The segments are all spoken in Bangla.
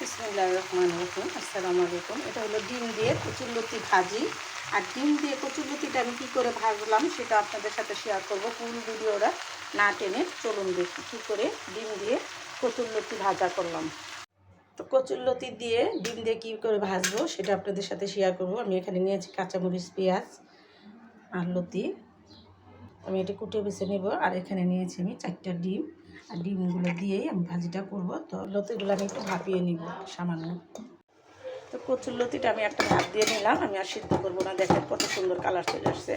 বিসমুল্লাহ রহমান রহিম। আসসালামু আলাইকুম। এটা হলো ডিম দিয়ে কচুরলতি ভাজি। আর ডিম দিয়ে কচুরলতিটা আমি কী করে ভাজলাম সেটা আপনাদের সাথে শেয়ার করব ফুল ভিডিওটা না টেনে। চলুন দেখি কী করে ডিম দিয়ে কচুরলতি ভাজা করলাম। তো কচুরলতি দিয়ে ডিম দিয়ে কী করে ভাজবো সেটা আপনাদের সাথে শেয়ার করব। আমি এখানে নিয়েছি কাঁচামরিচ, পেঁয়াজ আর লতি। আমি এটা কুটে বেছে নেব। আর এখানে নিয়েছি আমি চারটা ডিম। আর ডিমগুলো দিয়েই আমি ভাজিটা করব। তো লতিগুলো আমি একটু ভাপিয়ে নিব সামান্য। তো কচুর লতিটা আমি একটা ভাত দিয়ে নিলাম। আমি আর সিদ্ধ করব না। দেখেন কত সুন্দর কালার চলে আসছে।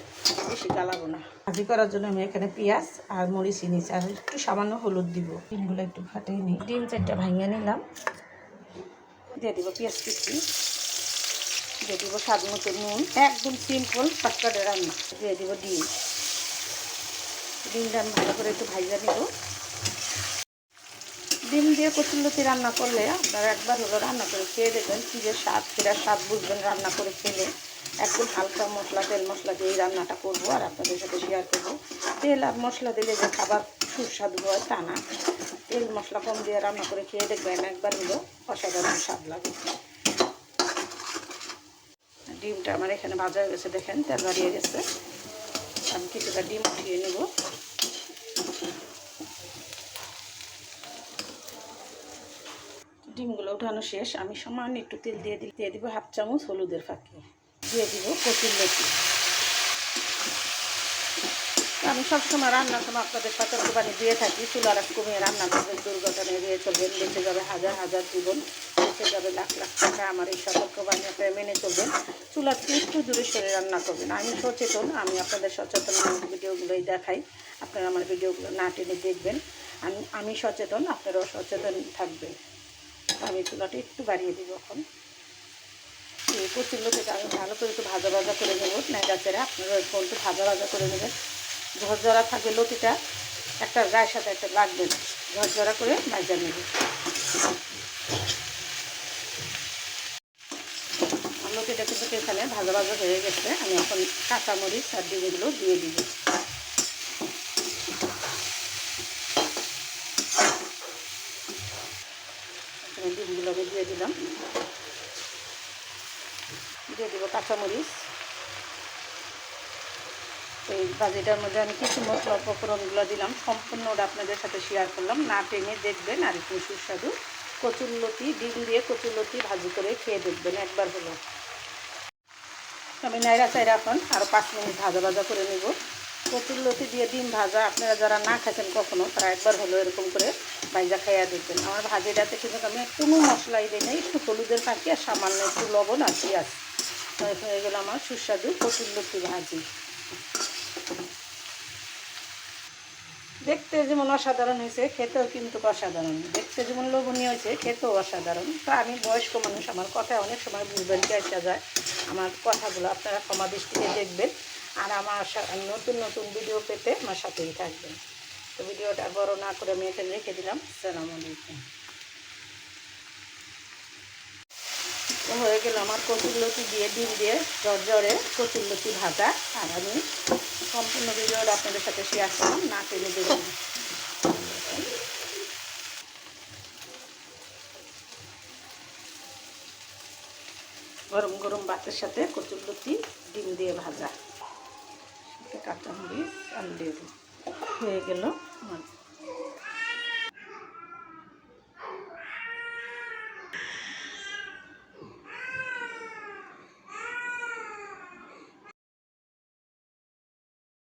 বেশি গালাবো না। ভাজি করার জন্য আমি এখানে পেঁয়াজ আর মরিচ নিয়েছি। আর একটু সামান্য হলুদ দিব। ডিমগুলো একটু ফাটিয়ে নিই। ডিম চারটা ভাঙিয়ে নিলাম। দিয়ে দিব পেঁয়াজ কুচি। দিয়ে দিব স্বাদ মতো নুন। একদম সিম্পল শর্টকাটে রান্না দিয়ে দিব ডিম। ডিমটা আমি ভালো করে একটু ভাইজা নিব। ডিম দিয়ে কচুরলতি রান্না করলে আপনারা একবার হলো রান্না করে খেয়ে দেখবেন কী যে স্বাদ সেটা স্বাদ বুঝবেন রান্না করে খেলে। একদম হালকা মশলা, তেল মশলা দিয়ে রান্নাটা করব আর আপনাদের সাথে শেয়ার করব। তেল আর মশলা দিলে যে খাবার সুস্বাদু হয় তা না। তেল মশলা কম দিয়ে রান্না করে খেয়ে দেখবেন একবার হলো অসাধারণ স্বাদ লাগে। ডিমটা আমার এখানে ভাজা হয়ে গেছে, দেখেন তেল বাড়িয়ে গেছে। আমি কিছুটা ডিম উঠিয়ে নেব। ডিমগুলো উঠানো শেষ, আমি সামান্য একটু তেল দিয়ে দিই দিয়ে দিব হাফ চামচ হলুদের ফাঁকি। দিয়ে দিব কচুর লতি আমি সবসময় রান্নার সময় আপনাদের সতর্কবাণী দিয়ে থাকি, চুলার কমিয়ে রান্না করবেন দুর্ঘটনা এড়িয়ে চলবেন বেঁচে যাবে হাজার হাজার জীবন বেঁচে যাবে লাখ লাখ টাকা আমার এই সতর্কবাণী আপনারা মেনে চলবেন। চুলার একটু দূরে সরে রান্না করবেন। আমি সচেতন, আমি আপনাদের সচেতন ভিডিওগুলোই দেখাই। আপনারা আমার ভিডিওগুলো না টেনে দেখবেন। আমি আমি সচেতন, আপনারাও সচেতন থাকবেন। আমি চুলাটা একটু বাড়িয়ে দিব এখন। এই কচুর লোকেটা আমি ভালো করে একটু ভাজা ভাজা করে নেব। ন্যাজাচেরা আপনারা একটু ভাজা ভাজা করে নেবেন। ঝরঝরা থাকে লতিটা, একটা গায়ের সাথে একটা লাগবে ঝরঝরা করে ভাজা নেব। লতিটা কিন্তু এখানে ভাজা ভাজা হয়ে গেছে। আমি এখন কাঁচামরিচ আর ডিমগুলো দিয়ে দিব। আমি দিয়ে দিলাম। দিয়ে দেবো কাঁচামরিচ। এই বাজিটার মধ্যে আমি কিছু মশলা উপকরণগুলো দিলাম। সম্পূর্ণ ওটা আপনাদের সাথে শেয়ার করলাম। না টেনে দেখবেন আর একটু সুস্বাদু। কচুরলতি, ডিম দিয়ে কচুরলতি ভাজি করে খেয়ে দেখবেন একবার হলো। আমি নাইরা চাইরা এখন আরও পাঁচ মিনিট ভাজা ভাজা করে নেব। কচুরলতি দিয়ে ডিম ভাজা, আপনারা যারা না খাচ্ছেন কখনো, তারা একবার হলো এরকম করে ভাজা খাইয়া দেখবেন। আমার ভাজিটাতে কিন্তু আমি কোনো মশলাই দিই না একটু হলুদের পাখি আর সামান্য একটু লবণ আর পেঁয়াজ। হয়ে গেল আমার সুস্বাদু কচুরলতি ভাজি। দেখতে যেমন অসাধারণ হয়েছে, খেতেও কিন্তু অসাধারণ। দেখতে যেমন লোভনীয় হয়েছে, খেতেও অসাধারণ। তো আমি বয়স্ক মানুষ, আমার কথা অনেক সময় বুঝবেন আসা যায়। আমার কথাগুলো আপনারা ক্ষমা দৃষ্টিতে দেখবেন। আর আমার নতুন নতুন ভিডিও পেতে আমার সাথেই থাকবেন। তো ভিডিওটা বড় না করে আমি এখানে রেখে দিলাম। আসসালামু আলাইকুম। হয়ে গেল আমার কচুরলতি দিয়ে, ডিম দিয়ে জ্বর জ্বরে কচুরলতি ভাজা। আর আমি সম্পূর্ণ ভিডিওটা আপনাদের সাথে শেয়ার করলাম, না টেনে দেখুন গরম গরম ভাতের সাথে কচুরলতি ডিম দিয়ে ভাজা। কাঁচামরিচ আলু দিয়ে হয়ে গেল আমার